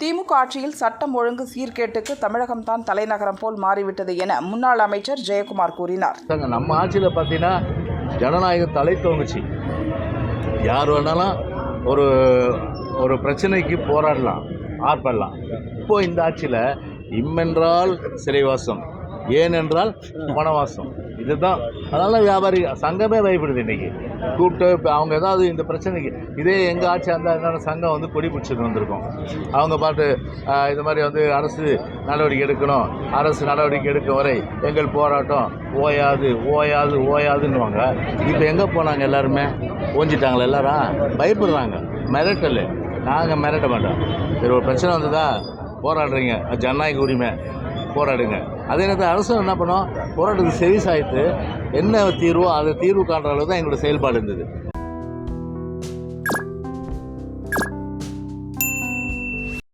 திமுக ஆட்சியில் சட்டம் ஒழுங்கு சீர்கேட்டுக்கு தமிழகம்தான் தலைநகரம் போல் மாறிவிட்டது என முன்னாள் அமைச்சர் ஜெயக்குமார் கூறினார். நம்ம ஆட்சியில் பார்த்தீங்கன்னா ஜனநாயகம் தலை தோங்குச்சு யார் வேணாலும் ஒரு ஒரு பிரச்சனைக்கு போராடலாம் ஆர்ப்படலாம். இப்போ இந்த ஆட்சியில் இம்மென்றால் சிறைவாசம் ஏனென்றால் வனவாசம் இதுதான். அதனால் வியாபாரி சங்கமே பயப்படுது இன்றைக்கி கூப்பிட்டு இப்போ அவங்க ஏதாவது இந்த பிரச்சனைக்கு இதே எங்கள் ஆட்சி அந்த என்னென்ன சங்கம் வந்து கொடி பிடிச்சிட்டு வந்திருக்கோம்? அவங்க பாட்டு இது மாதிரி வந்து அரசு நடவடிக்கை எடுக்கணும். அரசு நடவடிக்கை எடுக்கும் வரை எங்கள் போராட்டம் ஓயாது ஓயாது ஓயாதுன்னுவாங்க. இப்போ எங்கே போனாங்க எல்லாருமே? ஓஞ்சிட்டாங்களா எல்லாரும் பயப்படுறாங்க. மிரட்டல். நாங்கள் மிரட்ட மாட்டோம். சரி ஒரு பிரச்சனை வந்ததா? போராடுறீங்க. ஜனநாயக உரிமை. போராடுங்க. அதே நேரத்தில் அரசு என்ன பண்ணோம் போராட்டத்துக்கு செவி சாய்த்து என்ன தீர்வோ அதை தீர்வு காண்ற அளவு தான் எங்களோட செயல்பாடு இருந்தது.